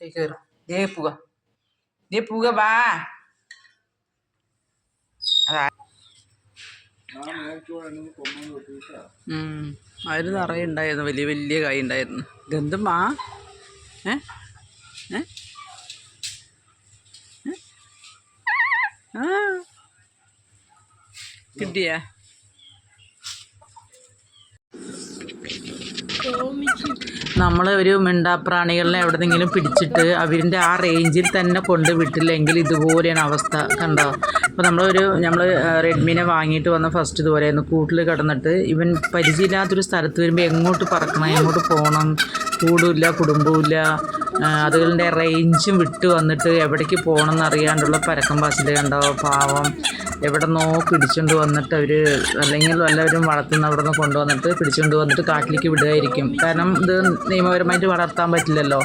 കൈ കയറും ദേ പുക ദേ പുക വാ അതാ നിറയെ ഉണ്ടായിരുന്നു. വലിയ വലിയ കായ് ഉണ്ടായിരുന്നു. ഏ? ആ. കിട്ടിയാ? നമ്മൾ ഒരു മിണ്ടാപ്രാണികളെ എവിടെന്നെങ്കിലും പിടിച്ചിട്ട് അവരിന്റെ ആ റേഞ്ചിൽ തന്നെ കൊണ്ട് വിട്ടില്ലെങ്കിൽ ഇതുപോലെയാണ് അവസ്ഥ കണ്ടോ? അപ്പോൾ നമ്മളൊരു നമ്മൾ റെഡ്മീനെ വാങ്ങിയിട്ട് വന്ന ഫസ്റ്റ് ഇതുപോലെയായിരുന്നു കൂട്ടിൽ കിടന്നിട്ട് ഇവൻ പരിചയമില്ലാത്തൊരു സ്ഥലത്ത് വരുമ്പോൾ എങ്ങോട്ട് പറക്കണം? എങ്ങോട്ട് പോകണം കൂടുമില്ല കുടുംബവുമില്ല. അതുകളുടെ റേഞ്ചും വിട്ട് വന്നിട്ട് എവിടേക്ക് പോകണം എന്നറിയാണ്ടുള്ള പരക്കം പാച്ചിൽ കണ്ടോ? പാവം. എവിടെ നോ പിടിച്ചുകൊണ്ട് വന്നിട്ട് അവർ അല്ലെങ്കിൽ വല്ലവരും വളർത്തുന്ന അവിടെ നിന്ന് കൊണ്ടുവന്നിട്ട് പിടിച്ചുകൊണ്ട് വന്നിട്ട് കാട്ടിലേക്ക് വിടുകയായിരിക്കും. കാരണം ഇത് നിയമപരമായിട്ട് വളർത്താൻ പറ്റില്ലല്ലോ.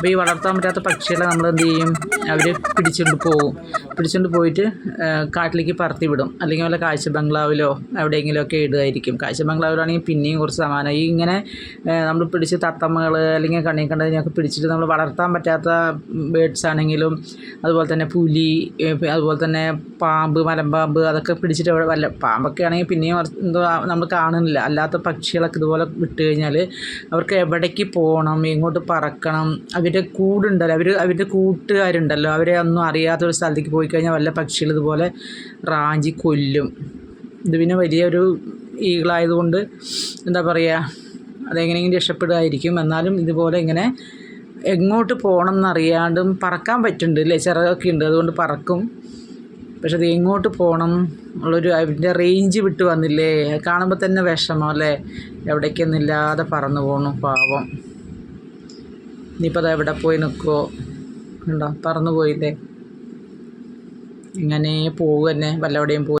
അപ്പോൾ ഈ വളർത്താൻ പറ്റാത്ത പക്ഷികളെ നമ്മൾ എന്ത് ചെയ്യും? അവർ പിടിച്ചുകൊണ്ട് പോകും പിടിച്ചുകൊണ്ട് പോയിട്ട് കാട്ടിലേക്ക് പറത്തി വിടും. അല്ലെങ്കിൽ വല്ല കാഴ്ച ബംഗ്ലാവിലോ എവിടെയെങ്കിലുമൊക്കെ ഇടുമായിരിക്കും. കാഴ്ച ബംഗ്ലാവിലാണെങ്കിൽ പിന്നെയും കുറച്ച് സമാനം. ഈ ഇങ്ങനെ നമ്മൾ പിടിച്ച് തത്തമ്മകൾ അല്ലെങ്കിൽ കണ്ണി കണ്ടതിനൊക്കെ പിടിച്ചിട്ട് നമ്മൾ വളർത്താൻ പറ്റാത്ത ബേഡ്സ് ആണെങ്കിലും അതുപോലെ തന്നെ പുലി അതുപോലെ തന്നെ പാമ്പ് മലമ്പാമ്പ് അതൊക്കെ പിടിച്ചിട്ട് അവിടെ വല്ല പാമ്പൊക്കെ ആണെങ്കിൽ പിന്നെയും എന്തോ നമ്മൾ കാണുന്നില്ല. അല്ലാത്ത പക്ഷികളൊക്കെ ഇതുപോലെ വിട്ട് കഴിഞ്ഞാൽ അവർക്ക് എവിടേക്ക് പോകണം എങ്ങോട്ട് പറക്കണം അവരുടെ കൂടുണ്ടല്ലോ. അവർ അവരുടെ കൂട്ടുകാരുണ്ടല്ലോ. അവരെ ഒന്നും അറിയാത്തൊരു സ്ഥലത്തേക്ക് പോയി കഴിഞ്ഞാൽ വല്ല പക്ഷികൾ ഇതുപോലെ റാഞ്ചി കൊല്ലും. ഇത് പിന്നെ വലിയൊരു ഈകളായതുകൊണ്ട് എന്താ പറയുക അതെങ്ങനെയെങ്കിലും രക്ഷപ്പെടുമായിരിക്കും എന്നാലും ഇതുപോലെ ഇങ്ങനെ എങ്ങോട്ട് പോകണം എന്നറിയാണ്ടും പറക്കാൻ പറ്റുന്നുണ്ട് അല്ലേ ചിറകൊക്കെ ഉണ്ട്. അതുകൊണ്ട് പറക്കും. പക്ഷെ അത് എങ്ങോട്ട് പോകണം ഉള്ളൊരു അതിന്റെ റേഞ്ച് വിട്ട് വന്നില്ലേ? കാണുമ്പോൾ തന്നെ വിഷമം അല്ലേ? എവിടേക്കൊന്നില്ലാതെ പറന്നു പോകണു പാവം. ഇനിയിപ്പോൾ അത് എവിടെ പോയി നിൽക്കുമോ ഉണ്ടോ പറന്നു പോയില്ലേ? ഇങ്ങനെ പോകുക തന്നെ വല്ലവിടെയും പോയി